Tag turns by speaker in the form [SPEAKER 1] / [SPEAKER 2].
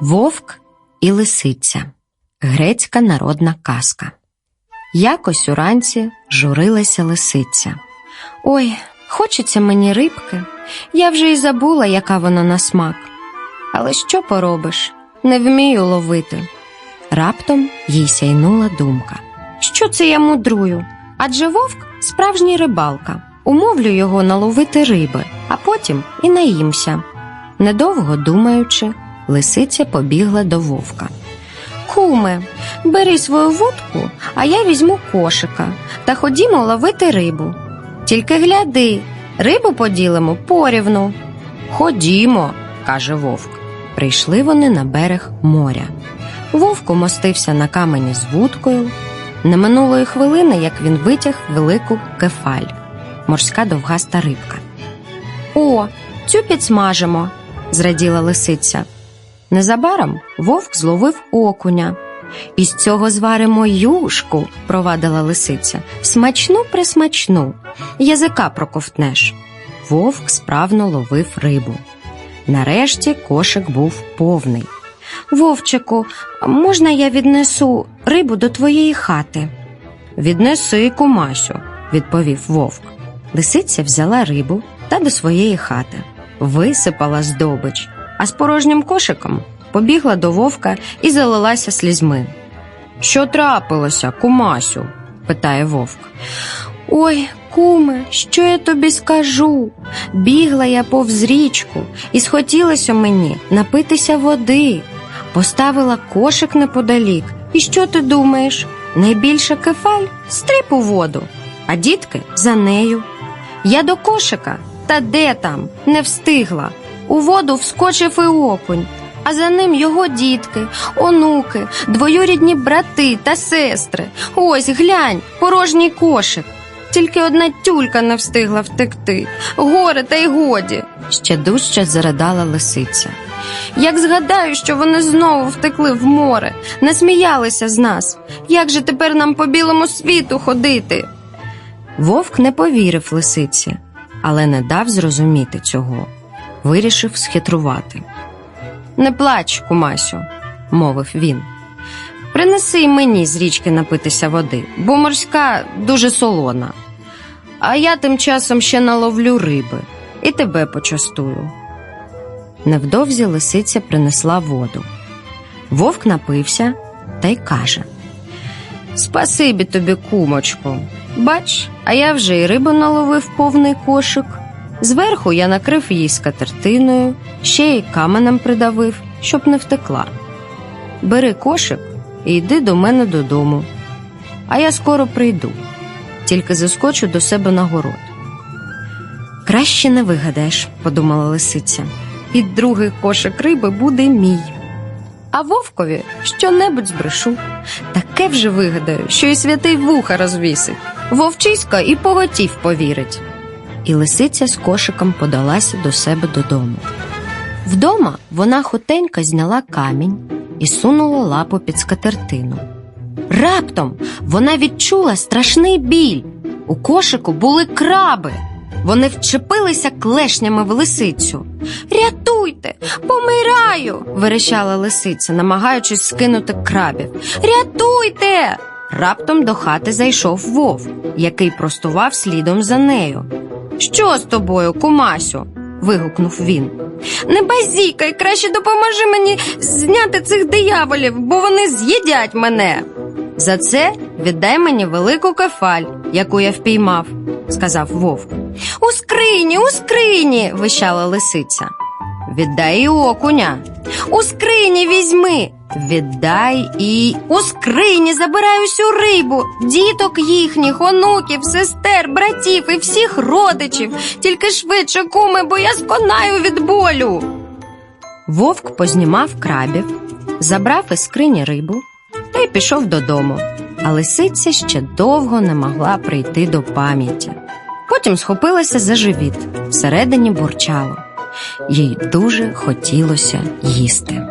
[SPEAKER 1] Вовк і лисиця. Грецька народна казка. Якось уранці журилася лисиця. Ой, хочеться мені рибки. Я вже й забула, яка вона на смак. Але що поробиш? Не вмію ловити. Раптом їй сяйнула думка. Що це я мудрую? Адже вовк справжній рибалка. Умовлю його наловити риби, а потім і наїмся. Недовго думаючи, лисиця побігла до вовка. Куме, бери свою вудку, а я візьму кошика та ходімо ловити рибу. Тільки гляди, рибу поділимо порівну. Ходімо, каже вовк. Прийшли вони на берег моря. Вовк умостився на камені з вудкою. Не минулої хвилини, як він витяг велику кефаль, морська довгаста рибка. О, цю підсмажимо, зраділа лисиця. Незабаром вовк зловив окуня. Із цього зваримо юшку, провадила лисиця. Смачну присмачну, язика проковтнеш. Вовк справно ловив рибу. Нарешті кошик був повний. Вовчику, можна я віднесу рибу до твоєї хати? Віднеси, кумасю, відповів вовк. Лисиця взяла рибу та до своєї хати, висипала здобич, а з порожнім кошиком побігла до вовка і залилася слізьми. Що трапилося, кумасю? питає вовк. Ой, куме, що я тобі скажу? Бігла я повз річку, і схотілося мені напитися води. Поставила кошик неподалік. І що ти думаєш? Найбільша кефаль стриб у воду, а дітки за нею. Я до кошика, та де там, не встигла. У воду вскочив і окунь, а за ним його дітки, онуки, двоюрідні брати та сестри. Ось глянь, порожній кошик. Тільки одна тюлька не встигла втекти. Горе та й годі. Ще дужче заридала лисиця. Як згадаю, що вони знову втекли в море, не сміялися з нас. Як же тепер нам по білому світу ходити? Вовк не повірив лисиці, але не дав зрозуміти цього. Вирішив схитрувати. Не плач, кумасю, мовив він. Принеси й мені з річки напитися води, бо морська дуже солона. А я тим часом ще наловлю риби і тебе почастую. Невдовзі лисиця принесла воду. Вовк напився та й каже Спасибі тобі, кумочко. Бач, а я вже й рибу наловив повний кошик. Зверху я накрив її скатертиною, ще й каменем придавив, щоб не втекла. Бери кошик і йди до мене додому. А я скоро прийду, тільки заскочу до себе на город. Краще не вигадаєш, подумала лисиця, і другий кошик риби буде мій. А вовкові що-небудь збрешу. Таке вже вигадаю, що і святий вуха розвісить. Вовчиська і поготів повірить. І лисиця з кошиком подалася до себе додому. Вдома вона хутенько зняла камінь і сунула лапу під скатертину. Раптом вона відчула страшний біль. У кошику були краби. Вони вчепилися клешнями в лисицю. Рятуйте, помираю. верещала лисиця, намагаючись скинути крабів. Рятуйте. Раптом до хати зайшов вовк, який простував слідом за нею. Що з тобою, кумасю? вигукнув він. Не базікай, краще допоможи мені зняти цих дияволів, бо вони з'їдять мене. За це віддай мені велику кефаль, яку я впіймав, сказав вовк. У скрині, у скрині. вищала лисиця. Віддай і окуня. У скрині візьми. Віддай і у скрині забирай усю рибу, діток їхніх, онуків, сестер, братів і всіх родичів. Тільки швидше, куми, бо я сконаю від болю. Вовк познімав крабів, забрав із скрині рибу та й пішов додому. А лисиця ще довго не могла прийти до пам'яті. Потім схопилася за живіт, всередині бурчало. Їй дуже хотілося їсти.